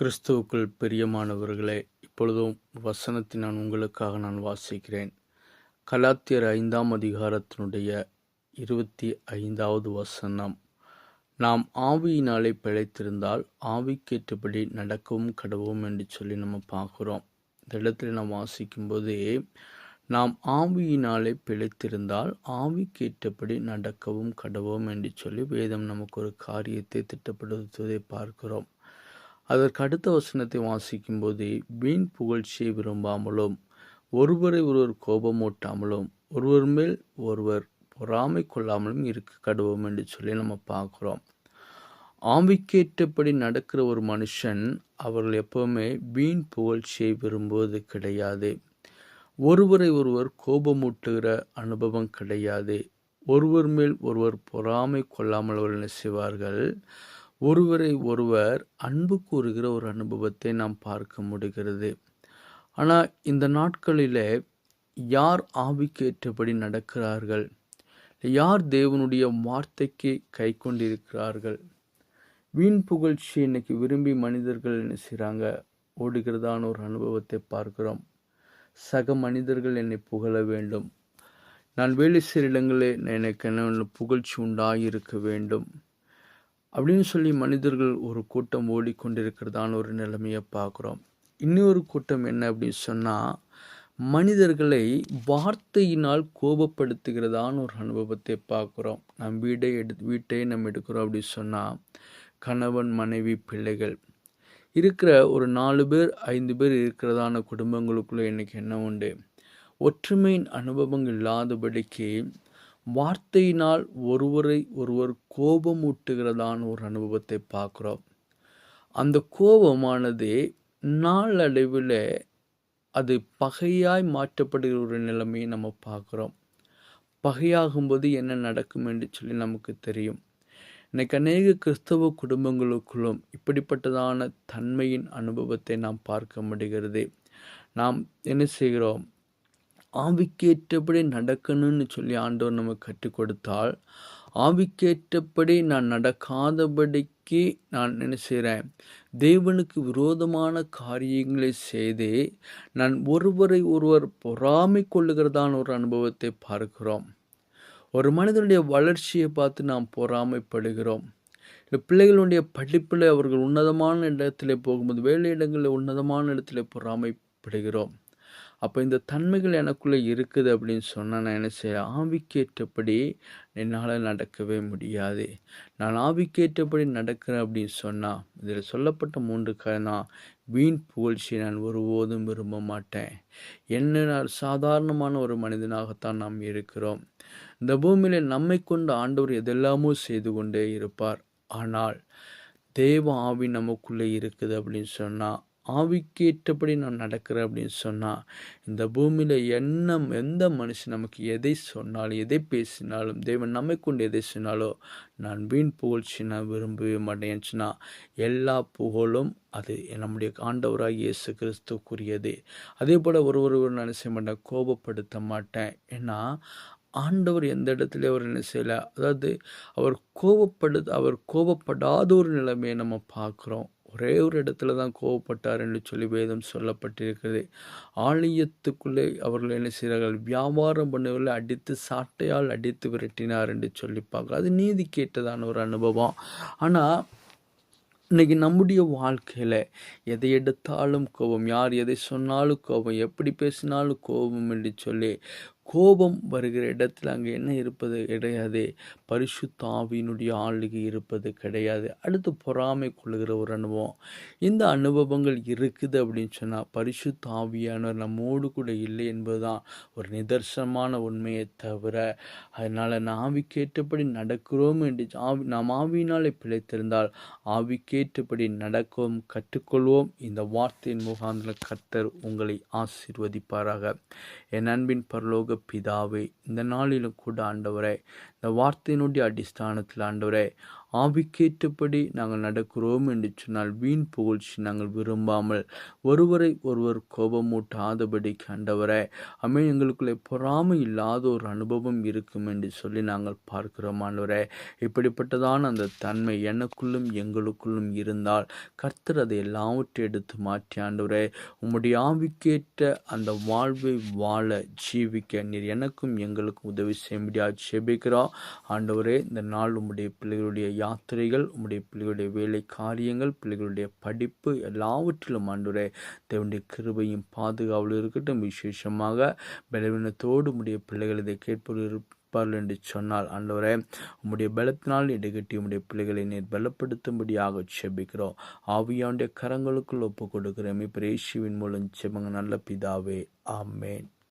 கிறிஸ்துவுக்குள் பிரியமானவர்களே இப்பொழுதும் வசனத்தை நான் உங்களுக்காக நான் வாசிக்கிறேன். கலாத்தியர் ஐந்தாம் அதிகாரத்தினுடைய இருபத்தி ஐந்தாவது வசனம். நாம் ஆவியினாலே பிழைத்திருந்தால் ஆவிக்கேற்றபடி நடக்கவும் கடவும் என்று சொல்லி நம்ம பார்க்குறோம். இந்த இடத்துல நாம் வாசிக்கும்போதே நாம் ஆவியினாலே பிழைத்திருந்தால் ஆவிக்கேற்றபடி நடக்கவும் கடவும் என்று சொல்லி வேதம் நமக்கு ஒரு காரியத்தை திட்டப்படுத்துவதை பார்க்கிறோம். அதற்கு அடுத்த வசனத்தை வாசிக்கும்போது வீண் புகழ்ச்சியை விரும்பாமலும் ஒருவரை ஒருவர் கோபமூட்டாமலும் ஒருவர் மேல் ஒருவர் பொறாமை கொள்ளாமலும் இருக்க கடுவோம் என்று சொல்லி நம்ம பார்க்குறோம். ஆம்பிக்கேற்றபடி நடக்கிற ஒரு மனுஷன் அவர்கள் எப்பவுமே வீண் புகழ்ச்சியை விரும்புவது கிடையாது. ஒருவரை ஒருவர் கோபமூட்டுகிற அனுபவம் கிடையாது. ஒருவர் மேல் ஒருவர் பொறாமை கொள்ளாமல் அவர்கள் செய்வார்கள்? ஒருவரை ஒருவர் அன்பு கூறுகிற ஒரு அனுபவத்தை நாம் பார்க்க முடிகிறது. ஆனால் இந்த நாட்களில் யார் ஆவிக்கேற்றபடி நடக்கிறார்கள்? யார் தேவனுடைய வார்த்தைக்கு கை கொண்டிருக்கிறார்கள்? வீண் புகழ்ச்சி இன்னைக்கு விரும்பி மனிதர்கள் என்ன செய்கிறாங்க ஓடுகிறதான ஒரு அனுபவத்தை பார்க்கிறோம். சக மனிதர்கள் என்னை புகழ வேண்டும். நான் வேலை செய்கிற இடங்களில் எனக்கு என்ன புகழ்ச்சி உண்டாகியிருக்க வேண்டும். அப்படின்னு சொல்லி மனிதர்கள் ஒரு கூட்டம் ஓடிக்கொண்டிருக்கிறதான ஒரு நிலைமையை பார்க்குறோம். இன்னொரு கூட்டம் என்ன அப்படின்னு சொன்னால் மனிதர்களை வார்த்தையினால் கோபப்படுத்துகிறதான ஒரு அனுபவத்தை பார்க்குறோம். நம் வீடை எடு வீட்டை நம்ம எடுக்கிறோம் அப்படின்னு சொன்னால் கணவன் மனைவி பிள்ளைகள். இருக்கிற ஒரு நாலு பேர் ஐந்து பேர் இருக்கிறதான குடும்பங்களுக்குள்ளே இன்றைக்கி என்ன உண்டு? ஒற்றுமையின் அனுபவங்கள் இல்லாதபடிக்கு வார்த்தையினால் ஒருவரை ஒருவர் கோபமூட்டுகிறதான ஒரு அனுபவத்தை பார்க்குறோம். அந்த கோபமானது நாளடைவில் அது பகையாய் மாற்றப்படுகிற ஒரு நிலைமையை நம்ம பார்க்குறோம். பகையாகும்போது என்ன நடக்கும் என்று சொல்லி நமக்கு தெரியும். இன்னைக்கு அநேக கிறிஸ்தவ குடும்பங்களுக்குள்ளும் இப்படிப்பட்டதான தன்மையின் அனுபவத்தை நாம் பார்க்க முடிகிறது. நாம் என்ன செய்கிறோம்? ஆவிக்கேற்றபடி நடக்கணும்னு சொல்லி ஆண்டவர் நமக்கு கற்றுக் கொடுத்தால் ஆவிக்கேற்றபடி நான் நடக்காதபடிக்கு நான் என்ன செய்கிறேன் தேவனுக்கு விரோதமான காரியங்களை செய்து நான் ஒருவரை ஒருவர் பொறாமை கொள்ளுகிறதான ஒரு அனுபவத்தை பார்க்கிறோம். ஒரு மனிதனுடைய வளர்ச்சியை பார்த்து நாம் பொறாமைப்படுகிறோம். இல்லை பிள்ளைகளுடைய படிப்பில் அவர்கள் உன்னதமான இடத்துல போகும்போது வேலை இடங்களில் உன்னதமான இடத்துல பொறாமைப்படுகிறோம். அப்போ இந்த தன்மைகள் எனக்குள்ளே இருக்குது அப்படின்னு சொன்னால் நான் என்ன செய்ய ஆவிக்கேற்றபடி என்னால் நடக்கவே முடியாது. நான் ஆவிக்கேற்றபடி நடக்கிறேன் அப்படின்னு சொன்னால் இதில் சொல்லப்பட்ட மூன்று காரணம் வீண் புகழ்ச்சி நான் ஒருபோதும் விரும்ப மாட்டேன். என்ன நான் சாதாரணமான ஒரு மனிதனாகத்தான் நாம் இருக்கிறோம். இந்த பூமியில் நம்மை கொண்டு ஆண்டவர் எதெல்லாமோ செய்து கொண்டே இருப்பார். ஆனால் தேவ ஆவி நமக்குள்ளே இருக்குது அப்படின்னு சொன்னால் ஆவிக்கேற்றபடி நான் நடக்கிறேன் அப்படின்னு சொன்னால் இந்த பூமியில் என்ன எந்த மனுஷன் நமக்கு எதை சொன்னாலும் எதை பேசினாலும் தேவன் நம்மை கொண்டு எதை சொன்னாலோ நான் வீண் புகழ்ச்சி நான் விரும்பவே மாட்டேன் எல்லா புகழும் அது நம்முடைய ஆண்டவராக இயேசு கிறிஸ்துக்குரியது. அதே போல் ஒரு ஒருவர் நான் செய்ய மாட்டேன்? கோபப்படுத்த மாட்டேன். ஏன்னா ஆண்டவர் எந்த இடத்துல அவர் என்ன செய்யலை? அதாவது அவர் கோபப்படு அவர் கோபப்படாத ஒரு நிலைமையை நம்ம பார்க்குறோம். ஒரே ஒரு இடத்துல தான் கோவப்பட்டார் என்று சொல்லி வேதம் சொல்லப்பட்டிருக்கிறது. ஆலயத்துக்குள்ளே அவர்கள் என்ன செய்கிறார்கள் வியாபாரம் பண்ணவர்களை அடித்து சாட்டையால் அடித்து விரட்டினார் என்று சொல்லி பார்க்க. அது நீதி கேட்டதான ஒரு அனுபவம். ஆனால் இன்றைக்கி நம்முடைய வாழ்க்கையில் எதை எடுத்தாலும் கோபம் யார் எதை சொன்னாலும் கோபம் எப்படி பேசினாலும் கோபம் என்று சொல்லி கோபம் வருகிற இடத்துல அங்கே என்ன இருப்பது? கிடையாது. பரிசுத்த ஆவியினுடைய ஆளுகை இருப்பது கிடையாது. அடுத்து பொறாமை கொள்ளுகிற ஒரு அனுபவம். இந்த அனுபவங்கள் இருக்குது அப்படின்னு சொன்னால் பரிசுத்த ஆவியானவர் நம்மோடு கூட இல்லை என்பதுதான் ஒரு நிதர்சனமான உண்மையை தவிர அதனால் நான் ஆவிக்கேற்றபடி நடக்கிறோம் என்று ஆவி நாம் ஆவியினாலே பிழைத்திருந்தால் ஆவிக்கேற்றபடி நடக்கவும் கற்றுக்கொள்வோம். இந்த வார்த்தையின் முகாந்திர கர்த்தர் உங்களை ஆசீர்வதிப்பாராக. என் அன்பின் பரலோக பிதாவே இந்த நாளிலும் கூட ஆண்டவரே இந்த வார்த்தையினுடைய அடிஸ்தானத்தில் ஆண்டவரே ஆவிக்கேற்றபடி நாங்கள் நடக்கிறோம் என்று சொன்னால் வீண் புகழ்ச்சி நாங்கள் விரும்பாமல் ஒருவரை ஒருவர் கோபமூட்டாதபடி கண்டவரே அமே எங்களுக்குள்ளே பொறாமை இல்லாத ஒரு அனுபவம் இருக்கும் என்று சொல்லி நாங்கள் பார்க்கிறோம் ஆண்டவரே. இப்படிப்பட்டதான அந்த தன்மை எனக்குள்ளும் எங்களுக்குள்ளும் இருந்தால் கர்த்தர் அதை எல்லாவற்றையும் எடுத்து மாற்றி ஆண்டவரே உம்முடைய ஆவிக்கேற்ற அந்த வாழ்வை வாழ ஜீவிக்க நீர் எனக்கும் எங்களுக்கும் உதவி செய்யும்படியாக செபிக்கிறோம் ஆண்டவரே இந்த நாள் உம்முடைய பிள்ளைகளுடைய யாத்திரைகள் உம்முடைய பிள்ளைகளுடைய வேலை காரியங்கள் பிள்ளைகளுடைய படிப்பு எல்லாவற்றிலும் ஆண்டுரே தேவனுடைய கிருபையும் பாதுகாவலும் இருக்கட்டும். விசேஷமாக பலவீனத்தோடு உடைய பிள்ளைகள் இதை கேட்பது இருப்பார்கள் என்று சொன்னால் ஆண்டவரே உம்முடைய பலத்தினால் இடைகட்டி உம்முடைய பிள்ளைகளை நீர் பலப்படுத்தும்படியாக செபிக்கிறோம் ஆவியாவுடைய கரங்களுக்குள் ஒப்பு கொடுக்கிறேன் இப்போ இயேசுவின் மூலம் செபங்க நல்ல பிதாவே ஆமேன்.